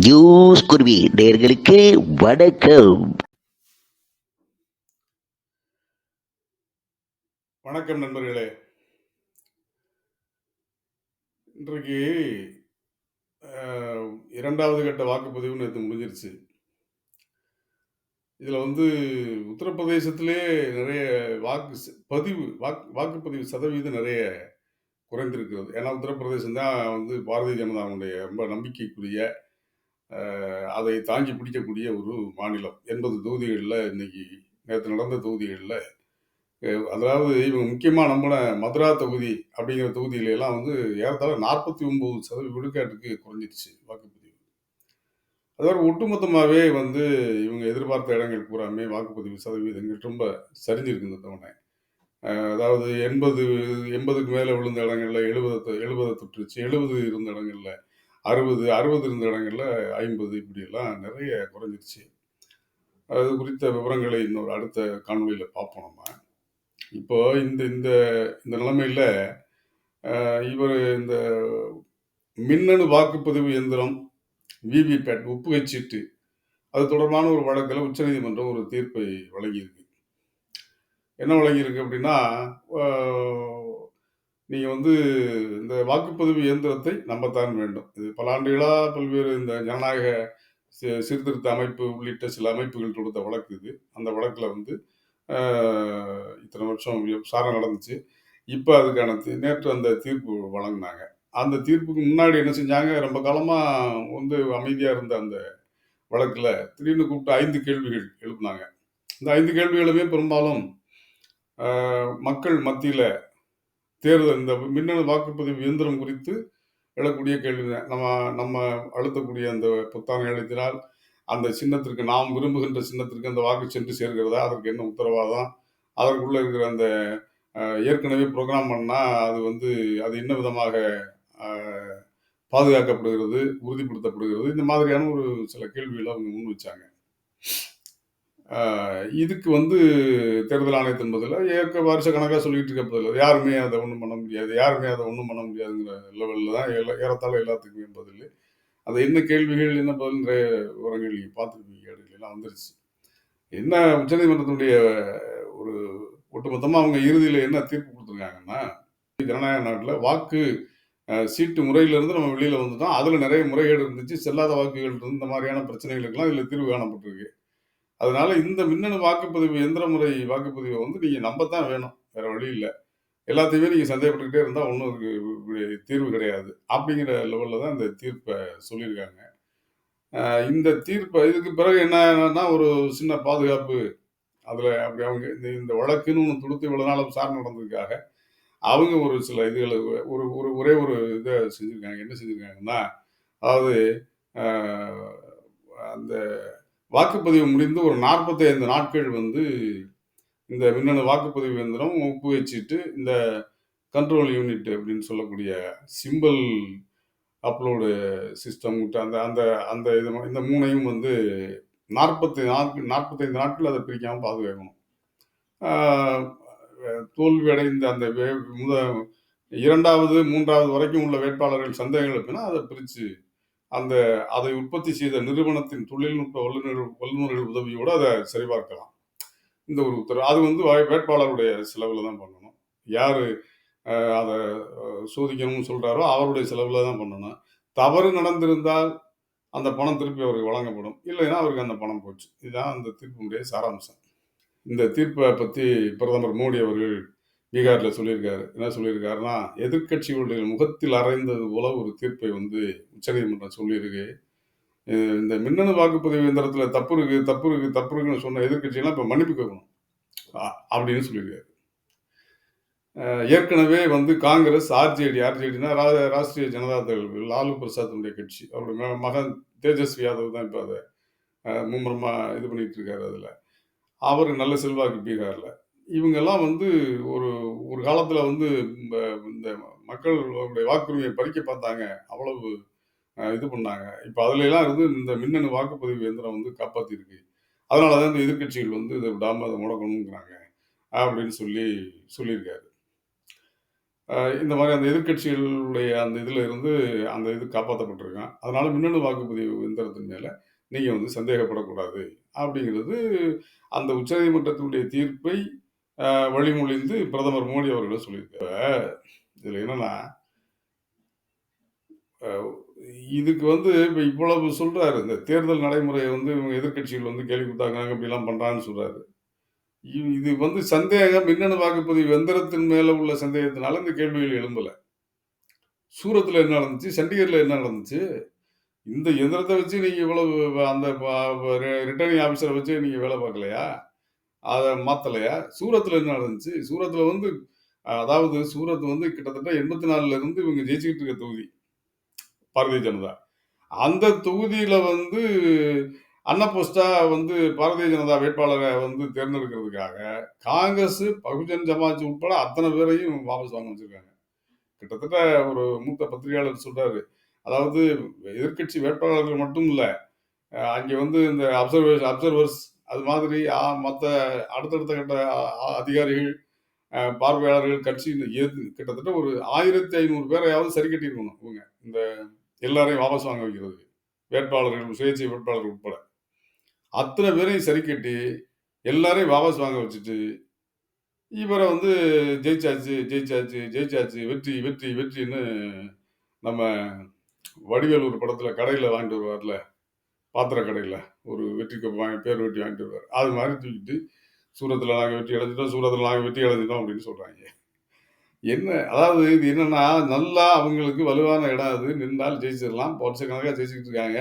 Juice குருவி நேர்களுக்கு வணக்கம். வணக்கம் நண்பர்களே. இன்றைக்கு இரண்டாவது கட்ட வாக்குப்பதிவு நேற்று முடிஞ்சிருச்சு. இதில் வந்து உத்தரப்பிரதேசத்திலே நிறைய வாக்கு ச- பதிவு வாக்கு வாக்குப்பதிவு சதவீதம் நிறைய குறைந்திருக்கிறது. ஏன்னா உத்தரப்பிரதேசம் தான் வந்து பாரதிய ஜனதாவுடைய ரொம்ப நம்பிக்கைக்குரிய அதை தாங்கி பிடிக்கக்கூடிய ஒரு மாநிலம். எண்பது தொகுதிகளில் இன்னைக்கு நேற்று நடந்த தொகுதிகளில் அதாவது இவங்க முக்கியமாக நம்பின மதுரா தொகுதி அப்படிங்கிற தொகுதியிலெல்லாம் வந்து ஏறத்தாழ நாற்பத்தி ஒம்பது சதவீத விழுக்காட்டுக்கு குறைஞ்சிருச்சு வாக்குப்பதிவு. அதாவது ஒட்டுமொத்தமாகவே வந்து இவங்க எதிர்பார்த்த இடங்கள் பூராமே வாக்குப்பதிவு சதவீதங்கள் ரொம்ப சரிஞ்சிருக்கு இந்த தவணை. அதாவது எண்பது எண்பதுக்கு மேலே விழுந்த இடங்களில் எழுபது எழுபதை தொட்டுருச்சு எழுபது இருந்த இடங்களில் அறுபது அறுபது இருந்த இடங்களில் ஐம்பது இப்படியெல்லாம் நிறைய குறைஞ்சிருச்சு. அது குறித்த விவரங்களை இன்னொரு அடுத்த காணொலியில் பார்ப்போம் நம்ம. இப்போ இந்த இந்த இந்த நிலைமையில் இவர் இந்த மின்னணு வாக்குப்பதிவு இயந்திரம் விவிபேட் ஒப்புகை சீட்டு அது தொடர்பான ஒரு வழக்கில் உச்சநீதிமன்றம் ஒரு தீர்ப்பை வழங்கியிருக்கு. என்ன வழங்கியிருக்கு அப்படின்னா நீங்கள் வந்து இந்த வாக்குப்பதிவு இயந்திரத்தை நம்பத்தான் வேண்டும். இது பல ஆண்டுகளாக பல்வேறு இந்த ஜனநாயக சீர்திருத்த அமைப்பு உள்ளிட்ட சில அமைப்புகள் கொடுத்த வழக்கு இது. அந்த வழக்கில் வந்து இத்தனை வருஷம் விசாரணை நடந்துச்சு. இப்போ அதுக்கான நேற்று அந்த தீர்ப்பு வழங்கினாங்க. அந்த தீர்ப்புக்கு முன்னாடி என்ன செஞ்சாங்க? ரொம்ப காலமாக வந்து அமைதியாக இருந்த அந்த வழக்கில் திடீர்னு கூப்பிட்டு ஐந்து கேள்விகள் எழுப்புனாங்க. இந்த ஐந்து கேள்விகளுமே பெரும்பாலும் மக்கள் மத்தியில் தேர்தல் இந்த மின்னணு வாக்குப்பதிவு இயந்திரம் குறித்து எழக்கூடிய கேள்வி நம்ம நம்ம அழுத்தக்கூடிய அந்த புத்தானை அழுத்தினால் அந்த சின்னத்திற்கு நாம் விரும்புகின்ற சின்னத்திற்கு அந்த வாக்கு சென்று சேர்கிறதா? அதற்கு என்ன உத்தரவாதம்? அதற்குள்ளே இருக்கிற அந்த ஏற்கனவே ப்ரோக்ராம் பண்ணால் அது வந்து அது என்ன விதமாக பாதுகாக்கப்படுகிறது உறுதிப்படுத்தப்படுகிறது? இந்த மாதிரியான ஒரு சில கேள்விகளை அவங்க முன் வச்சாங்க. இதுக்கு வந்து தேர்தல் ஆணையத்தின் பதில் ஏற்க வருஷ கணக்காக சொல்லிட்டு இருக்க பதில். யாருமே அதை ஒன்றும் பண்ண முடியாது. யாருமே அதை ஒன்றும் பண்ண முடியாதுங்கிற லெவலில் தான் எல்லா ஏறத்தாழ எல்லாத்துக்குமே பதில். அது என்ன கேள்விகள் என்ன பதில்ன்ற விவரங்கள் நீங்கள் பார்த்துருப்பீங்க எல்லாம் வந்துருச்சு. என்ன உச்சநீதிமன்றத்தினுடைய ஒரு ஒட்டுமொத்தமாக அவங்க இறுதியில் என்ன தீர்ப்பு கொடுத்துருக்காங்கன்னா ஜனநாயக நாட்டில் வாக்கு சீட்டு முறையிலிருந்து நம்ம வெளியில் வந்துட்டோம். அதில் நிறைய முறைகேடு இருந்துச்சு. செல்லாத வாக்குகள் இருந்து இந்த மாதிரியான பிரச்சனைகளுக்கெல்லாம் இதில் தீர்வு காணப்பட்டிருக்கு. அதனால இந்த மின்னணு வாக்குப்பதிவு எந்திர முறை வாக்குப்பதிவை வந்து நீங்கள் தான் வேணும். வேற வழி இல்லை. எல்லாத்தையுமே நீங்கள் சந்தேகப்பட்டுக்கிட்டே இருந்தால் ஒன்றும் அதுக்கு தீர்வு கிடையாது. அப்படிங்கிற லெவலில் தான் இந்த தீர்ப்பை சொல்லியிருக்காங்க. இந்த தீர்ப்பை இதுக்கு பிறகு என்னன்னா ஒரு சின்ன பாதுகாப்பு. அதில் அப்படி அவங்க இந்த இந்த வழக்குன்னு ஒன்று தொடுத்து இவ்வளோ நாள் சார் நடந்ததுக்காக அவங்க ஒரு சில இதுகளை ஒரு ஒரு ஒரே ஒரு இதை செஞ்சுருக்காங்க. என்ன செஞ்சுருக்காங்கன்னா அதாவது அந்த வாக்குப்பதிவு முடிந்து ஒரு 45 நாட்கள் வந்து இந்த மின்னணு வாக்குப்பதிவு இயந்திரம் ஒப்பு சீட்டு இந்த கண்ட்ரோல் யூனிட் அப்படின்னு சொல்லக்கூடிய சிம்பிள் அப்லோடு சிஸ்டம் அந்த அந்த அந்த இது இந்த மூணையும் வந்து நாற்பத்தி நாட்கள் நாற்பத்தைந்து நாட்கள் அதை பிரிக்காமல் பாதுகாக்கணும். தோல்வி அடைந்த அந்த வே- முத இரண்டாவது மூன்றாவது வரைக்கும் உள்ள வேட்பாளர்கள் சந்தேகங்கள் இருக்குன்னா அதை பிரித்து அந்த அதை உற்பத்தி செய்த நிறுவனத்தின் தொழில்நுட்ப வல்லுநர்கள் வல்லுநர்கள் உதவியோடு அதை சரிபார்க்கலாம். இந்த ஒரு உத்தரவு. அது வந்து வேட்பாளருடைய செலவில் தான் பண்ணணும். யார் அதை சோதிக்கணும்னு சொல்கிறாரோ அவருடைய செலவில் தான் பண்ணணும். தவறு நடந்திருந்தால் அந்த பணம் திருப்பி அவருக்கு வழங்கப்படும். இல்லைன்னா அவருக்கு அந்த பணம் போச்சு. இதுதான் அந்த தீர்ப்பினுடைய சாராம்சம். இந்த தீர்ப்பை பற்றி பிரதமர் மோடி அவர்கள் பீகாரில் சொல்லியிருக்காரு. என்ன சொல்லியிருக்காருன்னா எதிர்கட்சிகளுடைய முகத்தில் அரைந்தது போல ஒரு தீர்ப்பை வந்து உச்சநீதிமன்றம் சொல்லியிருக்கு. இந்த மின்னணு வாக்குப்பதிவு இயந்திரத்தில் தப்பு இருக்கு தப்பு இருக்கு தப்பு இருக்குன்னு சொன்ன எதிர்கட்சியெல்லாம் இப்போ மன்னிப்பு கேட்கணும். அப்படின்னு சொல்லியிருக்காரு. ஏற்கனவே வந்து காங்கிரஸ் ஆர்ஜேடி ஆர்ஜேடினா ராஷ்டிரிய ஜனதா தள் லாலு பிரசாத்துடைய கட்சி. அவருடைய மகன் தேஜஸ்வி யாதவ் தான் இப்போ அதை மும்முரமாக மும்முரமா இது பண்ணிட்டு இருக்காரு அதில். அவர் நல்ல செல்வாக்கு பீகாரில். இவங்கெல்லாம் வந்து ஒரு ஒரு காலத்தில் வந்து இந்த இந்த மக்களுடைய வாக்குரிமையை பறிக்க பார்த்தாங்க. அவ்வளவு இது பண்ணாங்க. இப்போ அதுலலாம் இருந்து இந்த மின்னணு வாக்குப்பதிவு இயந்திரம் வந்து காப்பாற்றிருக்கு அதனால தான் இந்த எதிர்க்கட்சிகள் வந்து இதை விடாமல் அதை முடக்கணுங்கிறாங்க அப்படின்னு சொல்லி சொல்லியிருக்காரு. இந்த மாதிரி அந்த எதிர்க்கட்சிகளுடைய அந்த இதில் இருந்து அந்த இது காப்பாற்றப்பட்டிருக்கான் அதனால் மின்னணு வாக்குப்பதிவு இயந்திரத்தின் மேலே நீங்கள் வந்து சந்தேகப்படக்கூடாது. அப்படிங்கிறது அந்த உச்சநீதிமன்றத்தினுடைய தீர்ப்பை வழிமொழிந்து பிரதமர் மோடி அவர்கள் சொல்லியிருக்காரு. இதில் என்னன்னா இதுக்கு வந்து இப்போ இவ்வளவு சொல்கிறாரு இந்த தேர்தல் நடைமுறையை வந்து இவங்க எதிர்க்கட்சிகள் வந்து கேள்வி கொடுத்தாங்க இப்படிலாம் பண்ணுறான்னு சொல்கிறாரு இ இது வந்து சந்தேகம் மின்னணு வாக்குப்பதிவு எந்திரத்தின் மேலே உள்ள சந்தேகத்தினால இந்த கேள்விகள் எழும்பலை சூரத்தில் என்ன நடந்துச்சு? சண்டிகரில் என்ன நடந்துச்சு? இந்த எந்திரத்தை வச்சு நீங்கள் இவ்வளவு அந்த ரிட்டர்னிங் ஆஃபீஸரை வச்சு நீங்கள் வேலை பார்க்கலையா? அதை மாத்தலையா? சூரத்தில் என்ன நடந்துச்சு? சூரத்தில் வந்து அதாவது சூரத் வந்து கிட்டத்தட்ட 84ல இருந்து இவங்க ஜெயிச்சுக்கிட்டு இருக்க தொகுதி. பாரதிய ஜனதா. அந்த தொகுதியில வந்து அன்னபோஸ்டா வந்து பாரதிய ஜனதா வேட்பாளரை வந்து தேர்ந்தெடுக்கிறதுக்காக, காங்கிரஸ், பகுஜன் சமாஜ் உட்பட அத்தனை பேரையும் வாபஸ் வாங்க வச்சிருக்காங்க. கிட்டத்தட்ட ஒரு மூத்த பத்திரிகையாளர் சொல்றாரு. அதாவது எதிர்க்கட்சி வேட்பாளர்கள் மட்டும் இல்லை அங்கே வந்து இந்த அப்சர்வர்ஸ் அப்சர்வர்ஸ் அது மாதிரி மற்ற அடுத்தடுத்த கட்ட அ அதிகாரிகள், பார்வையாளர்கள் கட்சின்னு எது கிட்டத்தட்ட ஒரு 1500 பேரையாவது சரி கட்டியிருக்கணும் இவங்க. இந்த எல்லாரையும் வாபஸ் வாங்க வைக்கிறது வேட்பாளர்கள், சுயேட்சை வேட்பாளர்கள் உட்பட. அத்தனை பேரையும் சரி கட்டி, எல்லாரையும் வாபஸ் வாங்க வச்சுட்டு, இவரை வந்து ஜெயிச்சாச்சு, ஜெயிச்சாச்சு, ஜெயிச்சாச்சு, வெற்றி, வெற்றி, வெற்றின்னு நம்ம வடிவேலு ஒரு கடையில் வாங்கிட்டு வருவார்ல, பாத்திர கடையில் ஒரு வெற்றி கப் வாங்கி பேர் வெட்டி வாங்கிட்டு வருவார் அது மாதிரி தூக்கிட்டு, சூரத்தில் நாங்கள் வெற்றி அடைஞ்சுட்டோம், சூரத்தில் நாங்கள் வெற்றி அடைஞ்சுட்டோம் அப்படின்னு சொல்கிறாங்க என்ன அதாவது இது என்னென்னா நல்லா அவங்களுக்கு வலுவான இடம் அது. நின்றால் ஜெயிச்சிடலாம். வருஷக்கணக்காக ஜெயிச்சுக்கிட்டு இருக்காங்க.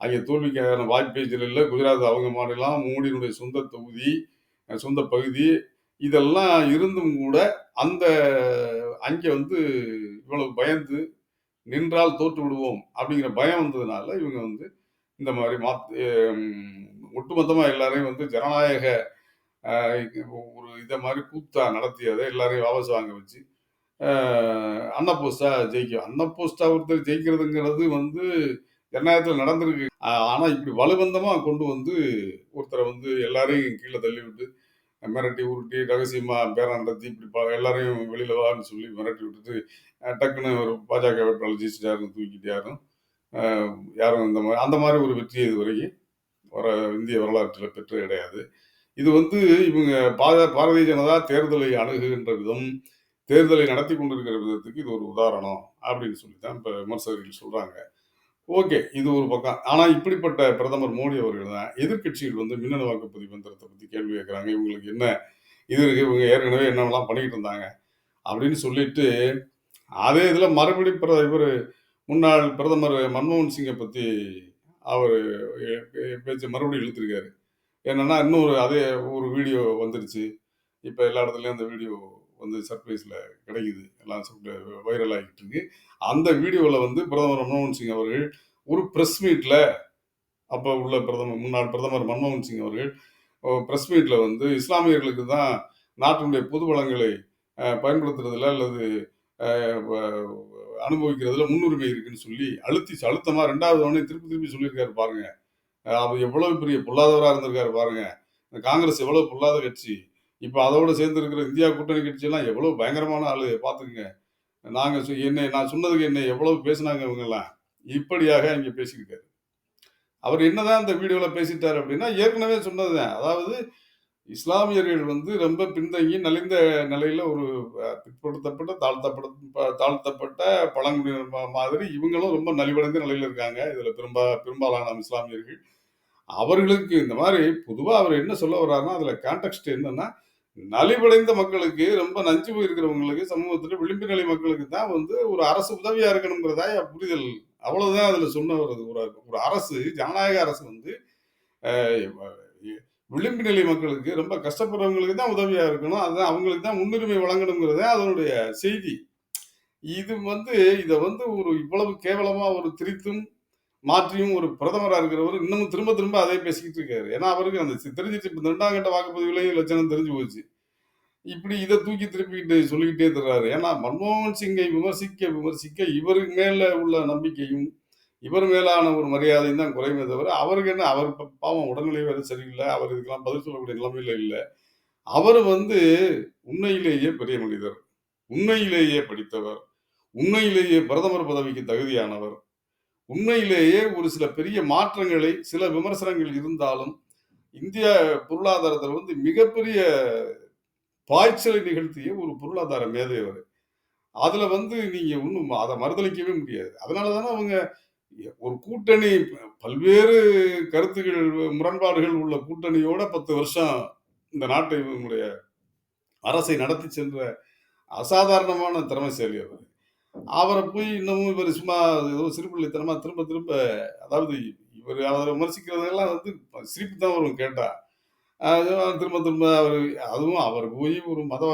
அங்கே தோல்விக்கான வாய்ப்பே இல்லை குஜராத் அவங்க மாநிலம், மோடியினுடைய சொந்த தொகுதி, சொந்த பகுதி. இதெல்லாம் இருந்தும் கூட, அந்த அங்கே வந்து இவ்வளவு பயந்து, நின்றால் தோற்று விடுவோம் அப்படிங்கிற பயம் வந்ததுனால, இவங்க வந்து இந்த மாதிரி மாத் ஒட்டுமொத்தமாக எல்லாரையும் வந்து ஜனநாயக ஒரு இதை மாதிரி கூத்தா நடத்தி எல்லாரையும் வாபஸ் வாங்க வச்சு, அ அன்னபோஸ்டா ஜெயிக்கும். அன்னபோஸ்டா ஒருத்தர் ஜெயிக்கிறதுங்கிறது வந்து ஜனநாயகத்தில் நடந்திருக்கு. ஆனால் இப்படி வலுபந்தமாக கொண்டு வந்து ஒருத்தரை வந்து எல்லாரையும் கீழே தள்ளிவிட்டு, மிரட்டி, உருட்டி, ரகசியமாக பேரம் நடத்தி, இப்படி ப எல்லாரையும் வெளியில் வான்னு சொல்லி மிரட்டி விட்டுட்டு, டக்குன்னு ஒரு பாஜக வேட்பாளர் ஜெயிச்சிட்டாருன்னு தூக்கிட்டு யாரும், இந்த மாதிரி அந்த மாதிரி ஒரு வெற்றி இதுவரைக்கும் வர இந்திய வரலாற்றில் பெற்று கிடையாது. இது வந்து இவங்க பார பாரதிய ஜனதா தேர்தலை அணுகுகின்ற விதம், தேர்தலை நடத்தி கொண்டிருக்கிற விதத்துக்கு இது ஒரு உதாரணம் அப்படின்னு சொல்லி தான் இப்போ விமர்சகர்கள் சொல்கிறாங்க ஓகே. இது ஒரு பக்கம். ஆனால் இப்படிப்பட்ட பிரதமர் மோடி அவர்கள் தான் எதிர்க்கட்சிகள் வந்து மின்னணு வாக்குப்பதிவு மந்திரத்தை பற்றி கேள்வி கேட்குறாங்க இவங்களுக்கு என்ன இது இருக்குது இவங்க ஏற்கனவே என்னென்னலாம் பண்ணிக்கிட்டு இருந்தாங்க. அப்படின்னு சொல்லிட்டு, அதே இதில் மறுபடியும் பிர முன்னாள் பிரதமர் மன்மோகன் சிங்கை பற்றி அவர் பேச்சு மறுபடியும் இழுத்துருக்காரு என்னென்னா இன்னொரு அதே ஒரு வீடியோ வந்துருச்சு. இப்போ எல்லா இடத்துலையும் அந்த வீடியோ வந்து சர்ப்ரைஸில் கிடைக்குது. எல்லாம் வைரல் ஆகிட்டு இருக்கு. அந்த வீடியோவில் வந்து பிரதமர் மன்மோகன் சிங் அவர்கள் ஒரு ப்ரெஸ் மீட்டில் அப்போ உள்ள பிரதமர் முன்னாள் பிரதமர் மன்மோகன் சிங் அவர்கள் ப்ரெஸ் மீட்டில் வந்து இஸ்லாமியர்களுக்கு தான் நாட்டினுடைய பொது வளங்களை பயன்படுத்துறதில் பயன்படுத்துறதுல அல்லது அனுபவிக்கிறதுல முன்னுரிமை இருக்குன்னு சொல்லி அழுத்தி அழுத்தமாக ரெண்டாவது உடனே திருப்பி திருப்பி சொல்லியிருக்காரு பாருங்க. அவர் எவ்வளவு பெரிய பொல்லாதவராக இருந்திருக்காரு பாருங்க. இந்த காங்கிரஸ் எவ்வளவு பொல்லாத கட்சி. இப்போ அதோட சேர்ந்து இருக்கிற இந்தியா கூட்டணி கட்சியெல்லாம் எவ்வளவு பயங்கரமான ஆளு பார்த்துக்குங்க நாங்கள் சொ என்னை நான் சொன்னதுக்கு என்னை எவ்வளவு பேசினாங்க இவங்கெல்லாம் இப்படியாக அங்கே பேசியிருக்காரு. அவர் என்னதான் அந்த வீடியோவில் பேசிட்டார் அப்படின்னா, ஏற்கனவே சொன்னது தான். அதாவது இஸ்லாமியர்கள் வந்து ரொம்ப பின்தங்கி நலிந்த நிலையில ஒரு பிற்படுத்தப்பட்ட, தாழ்த்தப்பட ப தாழ்த்தப்பட்ட பழங்குடியினர் மாதிரி இவங்களும் ரொம்ப நலிவடைந்த நிலையில இருக்காங்க. இதுல பெரும்பா பெரும்பாலான இஸ்லாமியர்கள். அவர்களுக்கு இந்த மாதிரி பொதுவாக அவர் என்ன சொல்ல வர்றாருன்னா, அதுல கான்டெக்ட் என்னன்னா, நலிவடைந்த மக்களுக்கு, ரொம்ப நஞ்சு போயிருக்கிறவங்களுக்கு, சமூகத்தில் விளிம்பு நிலை மக்களுக்கு தான் வந்து ஒரு அரசு உதவியா இருக்கணுங்கிறதா புரிதல். அவ்வளவுதான் அதுல சொன்ன வருது. ஒரு ஒரு அரசு, ஜனநாயக அரசு வந்து விளிம்பு நிலை மக்களுக்கு, ரொம்ப கஷ்டப்படுறவங்களுக்கு தான் உதவியாக இருக்கணும். அதுதான் அவங்களுக்கு தான் முன்னுரிமை வழங்கணுங்கிறது அதனுடைய செய்தி. இது வந்து இதை வந்து ஒரு இவ்வளவு கேவலமாக ஒரு திரித்தும், மாற்றியும் ஒரு பிரதமராக இருக்கிறவர் இன்னமும் திரும்ப திரும்ப அதே பேசிக்கிட்டு இருக்காரு. ஏன்னா அவருக்கு அந்த சி தெரிஞ்சிருச்சு. இப்ப 2ஆம் கட்ட வாக்குப்பதிவுலயும் லட்சணம் தெரிஞ்சு போச்சு. இப்படி இதை தூக்கி திருப்பிக்கிட்டு சொல்லிக்கிட்டே தர்றாரு ஏன்னா மன்மோகன் சிங்கை விமர்சிக்க விமர்சிக்க இவருக்கு மேலே உள்ள நம்பிக்கையும், இவர் மேலான ஒரு மரியாதையும் தான் குறையுமே தவிர, அவருக்கு என்ன அவர் பாவம் உடல்நிலை வேறு சரியில்லை அவர் இதுக்கெல்லாம் பதில் சொல்லக்கூடிய நிலைமையில இல்லை அவர் வந்து உண்மையிலேயே பெரிய மனிதர். உண்மையிலேயே படித்தவர் உண்மையிலேயே பிரதமர் பதவிக்கு தகுதியானவர் உண்மையிலேயே ஒரு சில பெரிய மாற்றங்களை சில விமர்சனங்கள் இருந்தாலும் இந்திய பொருளாதாரத்தில் வந்து மிகப்பெரிய பாய்ச்சலை நிகழ்த்திய ஒரு பொருளாதார மேதை அவர் வந்து நீங்கள் ஒன்றும் அதை மறுதளிக்கவே முடியாது அதனால தானே அவங்க ஒரு கூட்டணி பல்வேறு கருத்துகள் முரண்பாடுகள் உள்ள கூட்டணியோட பத்து வருஷம் இந்த நாட்டை இவங்களுடைய அரசை நடத்தி சென்ற அசாதாரணமான திறமைசாலி அவர். அவரை போய் இன்னமும் இவர் சும்மா ஏதோ சிறுபிள்ளைத்தனமா திரும்ப திரும்ப அதாவது இவர் அவரை விமர்சிக்கிறதெல்லாம் வந்து சிரிப்பு தான் வரும் கேட்டால் திரும்ப திரும்ப அவர் அதுவும் அவர் போய் ஒரு மத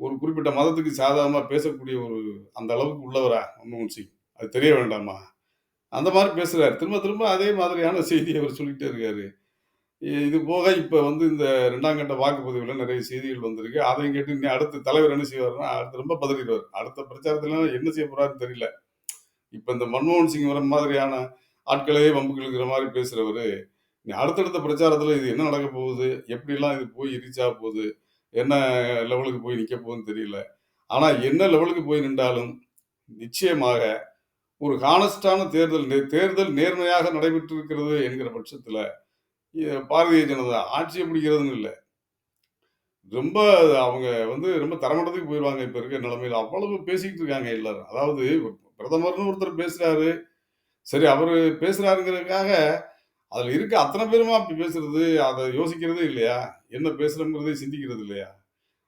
ஒரு குறிப்பிட்ட மதத்துக்கு சாதகமாக பேசக்கூடிய ஒரு அந்த அளவுக்கு உள்ளவரா மன்மோகன் சிங். அது தெரிய வேண்டாமா? அந்த மாதிரி பேசுகிறார் திரும்ப திரும்ப அதே மாதிரியான செய்தியை அவர் சொல்லிகிட்டே இருக்காரு. இது போக இப்போ வந்து இந்த ரெண்டாம் கட்ட வாக்குப்பதிவில் நிறைய செய்திகள் வந்திருக்கு. அதையும் கேட்டு இன்னும் அடுத்த தலைவர் என்ன செய்வார்னா அடுத்து ரொம்ப பதறிடுவார். அடுத்த பிரச்சாரத்தில் என்ன செய்ய போகிறாருன்னு தெரியல. இப்போ இந்த மன்மோகன் சிங் வர மாதிரியான ஆட்களே வம்புக்கு மாதிரி பேசுகிறவர் நீ அடுத்தடுத்த பிரச்சாரத்தில் இது என்ன நடக்க போகுது? எப்படிலாம் இது போய் ரீச் ஆக போகுது? என்ன லெவலுக்கு போய் நிற்க போகுதுன்னு தெரியல. ஆனால் என்ன லெவலுக்கு போய் நின்றாலும் நிச்சயமாக ஒரு ஹானஸ்டான தேர்தல் தேர்தல் நேர்மையாக நடைபெற்று இருக்கிறது என்கிற பட்சத்தில் பாரதிய ஜனதா ஆட்சியை பிடிக்கிறதுன்னு இல்லை. ரொம்ப அவங்க வந்து ரொம்ப தரமட்டத்துக்கு போயிடுவாங்க இப்போ இருக்க நிலைமையில். அவ்வளவு பேசிக்கிட்டு இருக்காங்க எல்லாரும். அதாவது பிரதமர்னு ஒருத்தர் பேசுகிறாரு சரி அவர் பேசுகிறாருங்கிறதுக்காக அதில் இருக்க அத்தனை பேருமா அப்படி பேசுறது? அதை யோசிக்கிறதே இல்லையா? என்ன பேசுகிறோங்கிறதே சிந்திக்கிறது இல்லையா?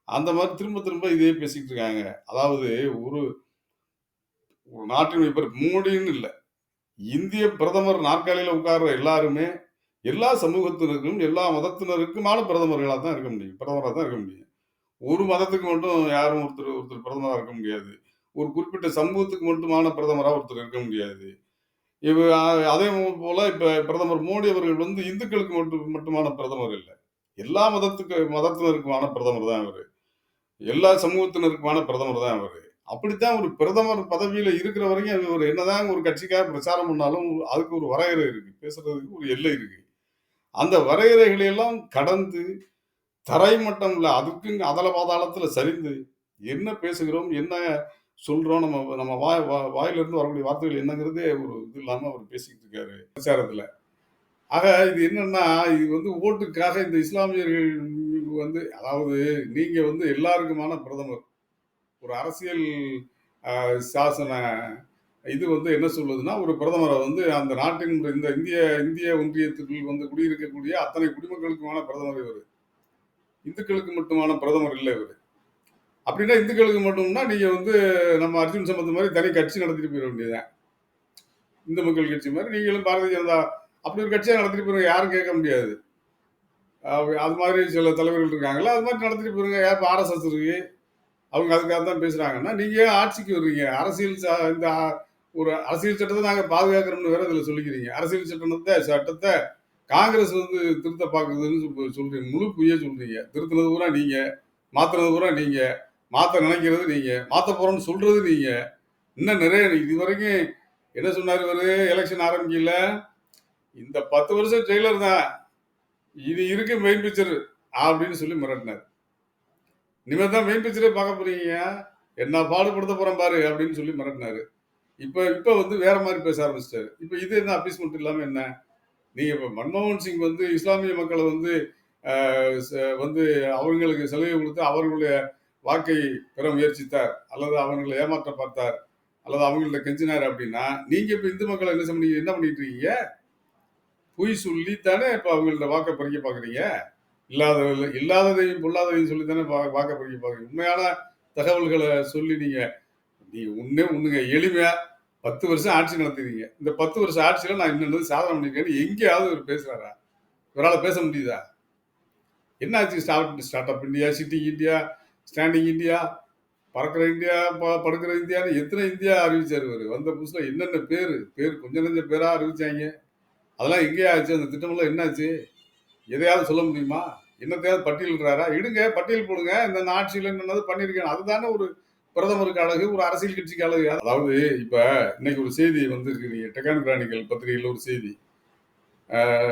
அந்த மாதிரி திரும்ப திரும்ப இதே பேசிக்கிட்டு இருக்காங்க. அதாவது ஒரு ஒரு நாட்டின் இப்ப மோடின்னு இல்லை. இந்திய பிரதமர் நாற்காலியில் உட்கார்ற எல்லாருமே எல்லா சமூகத்தினருக்கும் எல்லா மதத்தினருக்குமான பிரதமர்களாக தான் இருக்க முடியும். பிரதமராக தான் இருக்க முடியும். ஒரு மதத்துக்கு மட்டும் யாரும் ஒருத்தர் ஒருத்தர் பிரதமராக இருக்க முடியாது. ஒரு குறிப்பிட்ட சமூகத்துக்கு மட்டுமான பிரதமராக ஒருத்தர் இருக்க முடியாது. இவ அதே போல இப்போ பிரதமர் மோடி அவர்கள் வந்து இந்துக்களுக்கு மட்டும் மட்டுமான பிரதமர் இல்லை. எல்லா மதத்துக்கு மதத்தினருக்குமான பிரதமர் தான் அவர் எல்லா சமூகத்தினருக்குமான பிரதமர் தான் அவர் அப்படித்தான் ஒரு பிரதமர் பதவியில இருக்கிற வரைக்கும் ஒரு என்னதான் ஒரு கட்சிக்காக பிரச்சாரம் பண்ணாலும் அதுக்கு ஒரு வரையறை இருக்கு. பேசுறதுக்கு ஒரு எல்லை இருக்கு. அந்த வரையறைகளை எல்லாம் கடந்து தரைமட்டம் இல்லை அதுக்கும் அதல பாதாளத்துல சரிந்து என்ன பேசுகிறோம் என்ன சொல்றோம் நம்ம நம்ம வாய் வா- வாயிலிருந்து வரக்கூடிய வார்த்தைகள் என்னங்கிறதே ஒரு இது இல்லாம அவர் பேசிக்கிட்டு இருக்காரு பிரச்சாரத்துல. ஆக இது என்னன்னா இது வந்து ஓட்டுக்காக இந்த இஸ்லாமியர்கள் வந்து அதாவது நீங்க வந்து எல்லாருக்குமான பிரதமர். ஒரு அரசியல் சாசன இது வந்து என்ன சொல்லுதுன்னா ஒரு பிரதமரை வந்து அந்த நாட்டின் இந்த இந்திய இந்திய ஒன்றியத்துக்குள் வந்து குடியிருக்கக்கூடிய அத்தனை குடிமக்களுக்குமான பிரதமர் இவர். இந்துக்களுக்கு மட்டுமான பிரதமர் இல்லை இவர். அப்படின்னா இந்துக்களுக்கு மட்டும்னா நீங்கள் வந்து நம்ம அர்ஜுன் சம்பந்த மாதிரி தனி கட்சி நடத்திட்டு போயிட வேண்டியதுதான். இந்து மக்கள் கட்சி மாதிரி நீங்களும் பாரதிய ஜனதா அப்படி ஒரு கட்சியாக நடத்திட்டு போயிருங்க யாரும் கேட்க முடியாது. அது மாதிரி சில தலைவர்கள் இருக்காங்களா அது மாதிரி நடத்திட்டு போயிருங்க இப்போ ஆர்எஸ்எஸ் இருக்குது அவங்க அதுக்காக தான் பேசுறாங்கன்னா நீங்க ஏன் ஆட்சிக்கு வர்றீங்க அரசியல் ச- இந்த ஒரு அரசியல் சட்டத்தை நாங்க பாதுகாக்கிறோம்னு வேற இதுல சொல்லிக்கிறீங்க. அரசியல் சட்டத்தை சட்டத்தை காங்கிரஸ் வந்து திருத்த பாக்குதுன்னு சொல்~ சொல்றீங்க. முழு பொய்யே சொல்றீங்க. திருத்தினது பூரா நீங்க மாற்றுனது பூரா நீங்க மாத்த நினைக்கிறது நீங்க மாத்த போறோம்னு சொல்றது நீங்க. இன்னும் நிறைய இது வரைக்கும் என்ன சொன்னார் இவரு? எலெக்ஷன் ஆரம்பிக்கல. இந்த பத்து வருஷம் ஜெயிலர் தான். இது இருக்கு மெயின் பிக்சர் அப்படின்னு சொல்லி மிரட்டினார். இனிமே தான் மெயின் பிக்சரே பார்க்க போறீங்க. என்ன பாடுபடுத்த போகிறோம் பாரு அப்படின்னு சொல்லி மிரட்டினாரு. இப்போ இப்போ வந்து வேற மாதிரி பேச ஆரம்பிச்சிட்டாரு. இப்போ இது என்ன அப்பீஸ்மெண்ட் இல்லாமல் என்ன? நீங்கள் இப்போ மன்மோகன் சிங் வந்து இஸ்லாமிய மக்களை வந்து ச- வந்து அவங்களுக்கு சலுகை கொடுத்து அவர்களுடைய வாக்கை பெற முயற்சித்தார். அல்லது அவங்களை ஏமாற்ற பார்த்தார். அல்லது அவங்கள்ட்ட கெஞ்சினார் அப்படின்னா நீங்கள் இப்போ இந்து மக்களை என்ன பண்ணி என்ன பண்ணிட்டு இருக்கீங்க? பொய் சொல்லி தானே இப்போ அவங்கள்ட்ட வாக்கை பறிக்க பார்க்குறீங்க? இல்லாத இல்லாததையும் பொல்லாததையும் சொல்லி தானே பார்க்க படிக்க பார்க்க உண்மையான தகவல்களை சொல்லி நீங்க நீங்க உன்னே உண்ணுங்க. எளிமையா பத்து வருஷம் ஆட்சி நடத்துறீங்க இந்த பத்து வருஷம் ஆட்சியில நான் இன்னும் சாதனை பண்ணிருக்கேன்னு எங்கேயாவது இவர் பேசுறாரா? இவரால் பேச முடியுதா? என்னாச்சு? Start start up India sitting India standing India பறக்கிற இந்தியா ப- படுக்கிற இந்தியான்னு எத்தனை இந்தியா அறிவிச்சார் இவர்? வந்த புதுசில் என்னென்ன பேர்? பேர் கொஞ்சம் நெஞ்ச பேராக அறிவிச்சாங்க. அதெல்லாம் எங்கேயா ஆச்சு அந்த திட்டமெல்லாம் என்னாச்சு? எதையாவது சொல்ல முடியுமா? என்னத்தையாவது பட்டியலிடுறாரா? இடுங்க பட்டியல் போடுங்க. இந்த ஆட்சியில் என்னது பண்ணியிருக்கேன் அதுதானே ஒரு பிரதமருக்கு அழகு ஒரு அரசியல் கட்சிக்கு அழகு. அதாவது இப்போ இன்னைக்கு ஒரு செய்தி வந்திருக்கு. நீங்கள் டெக்கான் கிரானிக்கல் பத்திரிகையில் ஒரு செய்தி.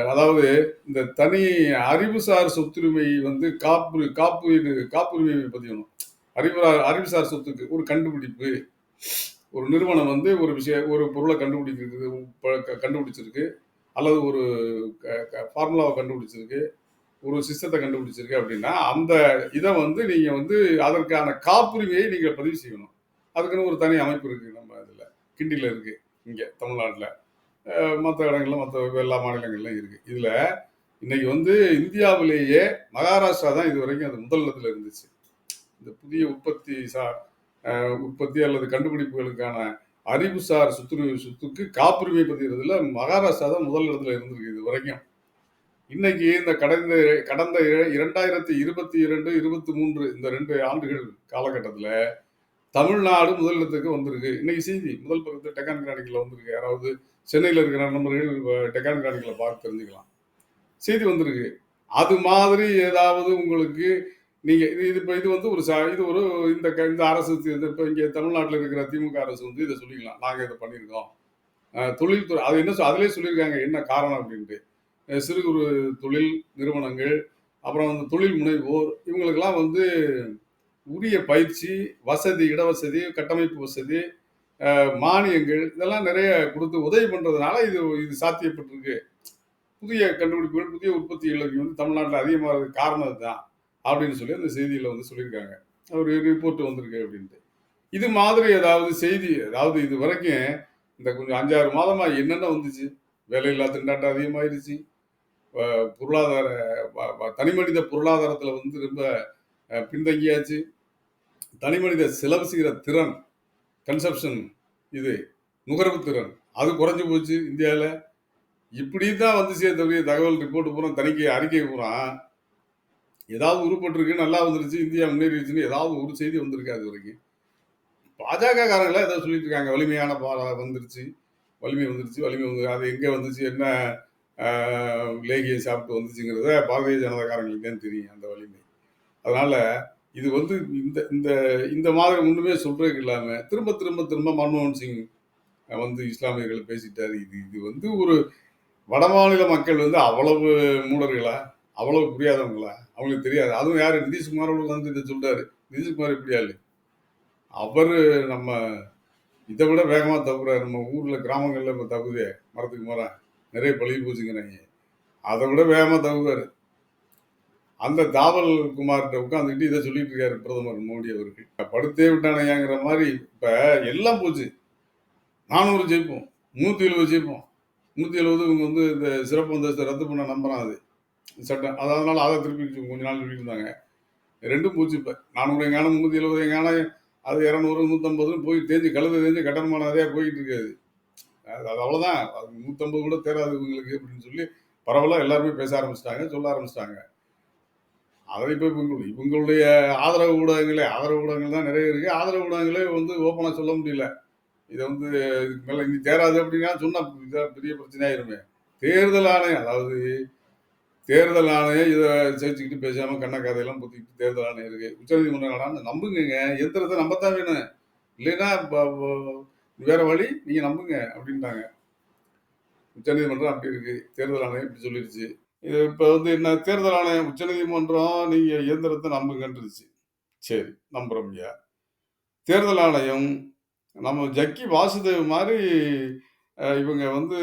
அதாவது இந்த தனி அறிவுசார் சொத்துரிமை வந்து காப்பு காப்பு காப்புரிமை பதியணும் அறிவுசார் அறிவுசார் சொத்துக்கு ஒரு கண்டுபிடிப்பு ஒரு நிறுவனம் வந்து ஒரு விஷயம் ஒரு பொருளை கண்டுபிடிக்கிறது ப- க- கண்டுபிடிச்சிருக்கு. அல்லது ஒரு ஃபார்முலாவை கண்டுபிடிச்சிருக்கு. ஒரு சிஸ்டத்தை கண்டுபிடிச்சிருக்கு அப்படின்னா அந்த இதை வந்து நீங்க வந்து அதற்கான காப்புரிமையை நீங்க பதிவு செய்யணும். அதுக்குன்னு ஒரு தனி அமைப்பு இருக்கு நம்ம இதில். கிண்டியில் இருக்கு. இங்கே தமிழ்நாட்டில். மற்ற இடங்களில் மற்ற எல்லா மாநிலங்கள்லையும் இருக்கு. இதில் இன்னைக்கு வந்து இந்தியாவிலேயே மகாராஷ்டிரா தான் இது வரைக்கும் அது முதல் இடத்துல இருந்துச்சு. இந்த புதிய உற்பத்தி சார் உற்பத்தி அல்லது கண்டுபிடிப்புகளுக்கான அறிவுசார் சுத்துரு சொத்துக்கு காப்புரிமை பதிகிறதுல மகாராஷ்டிரா தான் முதல் இடத்துல இருந்திருக்கு இது வரைக்கும். இன்னைக்கு இந்த கடந்த கடந்த இரண்டாயிரத்தி இருபத்தி இரண்டு இருபத்தி மூன்று இந்த ரெண்டு ஆண்டுகள் காலகட்டத்தில் தமிழ்நாடு முதலிடத்துக்கு வந்திருக்கு. இன்னைக்கு செய்தி முதல் பக்கத்து டெக்கான் கிரானிக்கில் வந்திருக்கு. யாராவது சென்னையில் இருக்கிற நண்பர்கள் டெக்கான் கிரானிக்கில் பார்த்து தெரிஞ்சுக்கலாம். செய்தி வந்திருக்கு. அது மாதிரி ஏதாவது உங்களுக்கு நீங்கள் இது இது இப்போ இது வந்து ஒரு ச இது ஒரு இந்த க- இந்த அரசு இந்த இப்போ இங்கே தமிழ்நாட்டில் இருக்கிற திமுக அரசு வந்து இதை சொல்லிக்கலாம். நாங்கள் இதை பண்ணியிருக்கோம். தொழில்துறை அது என்ன சொ- அதிலே சொல்லியிருக்காங்க என்ன காரணம் அப்படின்ட்டு. சிறு குறு தொழில் நிறுவனங்கள் அப்புறம் அந்த தொழில் முனைவோர் இவங்களுக்கெல்லாம் வந்து உரிய பயிற்சி வசதி இடவசதி கட்டமைப்பு வசதி மானியங்கள் இதெல்லாம் நிறைய கொடுத்து உதவி பண்ணுறதுனால இது இது சாத்தியப்பட்டிருக்கு. புதிய கண்டுபிடிப்புகள் புதிய உற்பத்தி உற்பத்திகள் வந்து தமிழ்நாட்டில் அதிகமாக காரணம் இதுதான் அப்படின்னு சொல்லி அந்த செய்தியில் வந்து சொல்லியிருக்காங்க. ஒரு ரிப்போர்ட் வந்திருக்கு அப்படின்ட்டு. இது மாதிரி ஏதாவது செய்தி அதாவது இது வரைக்கும் இந்த கொஞ்சம் அஞ்சாறு மாதமாக என்னென்ன வந்துச்சு? வேலையில்லா திண்டாட்டம் அதிகமாயிருச்சு. பொருளாதார தனிமனித பொருளாதாரத்தில் வந்து ரொம்ப பின்தங்கியாச்சு. தனிமனித செலவு செய்கிற திறன் கன்சப்ஷன் இது நுகர்வு திறன் அது குறைஞ்சி போச்சு இந்தியாவில் இப்படி தான் வந்து தவிர தகவல் ரிப்போர்ட் பூரா தணிக்கை அறிக்கை பூரா. ஏதாவது உருப்பட்டிருக்கு நல்லா வந்துருச்சு இந்தியா முன்னேறிடுச்சுன்னு ஏதாவது ஒரு செய்தி வந்திருக்கு அது வரைக்கும். பாஜக காரங்களே ஏதோ சொல்லிட்டு இருக்காங்க வலிமையான பாரா வந்துருச்சு வலிமை வந்துருச்சு வலிமை வந்து அது எங்கே வந்துச்சு என்ன லேகியம் சாப்பிட்டு வந்துச்சுங்கிறத பாரதிய ஜனதாக்காரங்களுக்கு தான் தெரியும் அந்த வலிமை. அதனால இது வந்து இந்த இந்த இந்த மாதிரி ஒன்றுமே சொல்றதுக்கு இல்லாமல் திரும்ப திரும்ப திரும்ப மன்மோகன் சிங் வந்து இஸ்லாமியர்களை பேசிட்டாரு. இது இது வந்து ஒரு வடமாநில மக்கள் வந்து அவ்வளவு மூடர்களா? அவ்வளவு புரியாதவங்களா? அவங்களுக்கு தெரியாது. அதுவும் யாரு? நிதிஷ்குமார் வந்து இதை சொல்றாரு. நிதிஷ்குமார் இப்படி ஆளு. நம்ம இதை விட வேகமாக தப்புறாரு. நம்ம ஊரில் கிராமங்களில் இப்போ தப்புதே மரத்துக்கு மரம் நிறைய பழகி போச்சுங்கிறாங்க அதை விட வேகமாக தப்புவாரு அந்த தாவல் குமார்கிட்ட உட்காந்துக்கிட்டு இதை சொல்லிட்டு இருக்காரு பிரதமர் மோடி அவர்கள். படுத்தே விட்டானையாங்கிற மாதிரி இப்ப எல்லாம் போச்சு. நானூறு ஜெயிப்போம். நூத்தி எழுபது ஜெயிப்போம். நூத்தி எழுபது இவங்க வந்து இந்த சிறப்பு அந்தஸ்தை ரத்து பண்ண நம்புறான் அது. சட்டம் அதனால அதை திருப்பி கொஞ்ச நாள் சொல்லிட்டு இருந்தாங்க. ரெண்டும் போச்சு இப்போ. நானூறு எங்கான முந்நூற்றி எழுபது எங்கான அது இரநூறு நூற்றம்பதுன்னு போய் தேஞ்சு கழுது தேஞ்சு கட்டணமானதே போயிட்டு இருக்காது அது அவ்வளோதான் அது நூற்றம்பது கூட தேராது இவங்களுக்கு அப்படின்னு சொல்லி பரவலாக எல்லாருமே பேச ஆரம்பிச்சிட்டாங்க சொல்ல ஆரம்பிச்சிட்டாங்க. அதை இப்போ இவங்களுடைய இவங்களுடைய ஆதரவு ஊடகங்களே ஆதரவு ஊடகங்கள் தான் நிறைய இருக்குது ஆதரவு ஊடகங்களே வந்து ஓப்பனாக சொல்ல முடியல. இதை வந்து இதுக்கு மேலே இங்கே தேராது அப்படின்னா சொன்னால் இதான் பெரிய பிரச்சனையாயிருமே. தேர்தல் ஆணையம் அதாவது தேர்தல் ஆணையம் இதை சேர்த்துக்கிட்டு பேசாமல் கண்ண கதையெல்லாம் தேர்தல் ஆணையம் இருக்குது உச்சநீதிமன்றம் நம்புங்க எந்திரத்தை நம்பத்தான் வேணும். இல்லைன்னா வேற வழி நீங்க நம்புங்க அப்படின்ட்டாங்க. உச்சநீதிமன்றம் அப்படி இருக்கு. தேர்தல் ஆணையம் இப்படி சொல்லிருச்சு. இது இப்போ வந்து என்ன தேர்தல் ஆணையம் உச்சநீதிமன்றம் நீங்க இயந்திரத்தை நம்புங்கன்றுச்சு சரி நம்புறோம் ஐயா. தேர்தல் ஆணையம் நம்ம ஜக்கி வாசுதேவ் மாதிரி இவங்க வந்து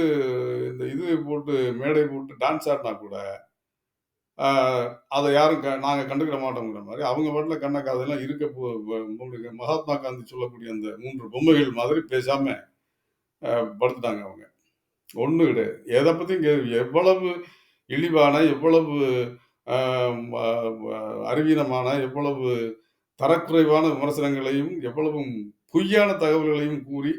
இந்த இது போட்டு மேடை போட்டு டான்ஸ் ஆடினா கூட அதை யாரும் க நாங்கள் கண்டுக்கிட மாட்டோங்கிற மாதிரி. அவங்க பாட்டில் கண்ண காதெல்லாம் இருக்க போ மகாத்மா காந்தி சொல்லக்கூடிய அந்த மூன்று பொம்மைகள் மாதிரி பேசாமல் படுத்துட்டாங்க அவங்க. ஒன்றும் கிடையாது. எதை பற்றியும் கே எவ்வளவு இழிவான எவ்வளவு அறிவீனமான எவ்வளவு தரக்குறைவான விமர்சனங்களையும் எவ்வளவு பொய்யான தகவல்களையும் கூறி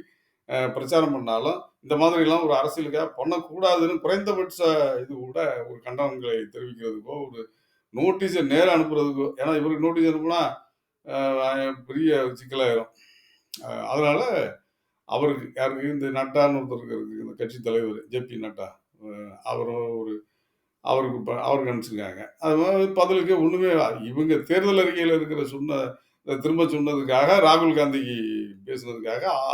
பிரச்சாரம் பண்ணாலும் இந்த மாதிரிலாம் ஒரு அரசியலுக்காக பண்ணக்கூடாதுன்னு குறைந்தபட்ச இது கூட ஒரு கண்டனங்களை தெரிவிக்கிறதுக்கோ ஒரு நோட்டீஸை நேரம் அனுப்புறதுக்கோ ஏன்னா இவருக்கு நோட்டீஸ் அனுப்புனா பெரிய சிக்கலாயிரும். அதனால் அதனால அவருக்கு யாருக்கு இந்த நட்டான்னு ஒருத்தர் இந்த கட்சி தலைவர் ஜேபி நட்டா அவர் ஒரு அவருக்கு ப- அவருக்கு அனுப்பிச்சிருக்காங்க. அது மாதிரி பதிலுக்கு ஒன்றுமே இவங்க தேர்தல் அறிக்கையில் இருக்கிற சொன்ன திரும்ப சொன்னதுக்காக ராகுல் காந்திக்கு பேசுனதுக்காக ஆ-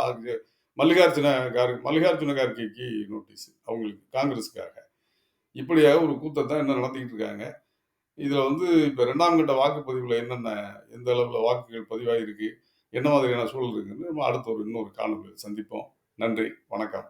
மல்லிகார்ஜுன கார் மல்லிகார்ஜுன கார்கேக்கு நோட்டீஸ் அவங்களுக்கு காங்கிரஸுக்காக இப்படியாக ஒரு கூட்டத்தை என்ன நடத்திக்கிட்டு இருக்காங்க. இதில் வந்து இப்போ ரெண்டாம் கட்ட வாக்குப்பதிவில் என்னென்ன எந்த அளவில் வாக்குகள் பதிவாகிருக்கு என்ன மாதிரியான சூழல் இருக்குன்னு நம்ம அடுத்த ஒரு இன்னொரு காணொலியில் சந்திப்போம். நன்றி வணக்கம்.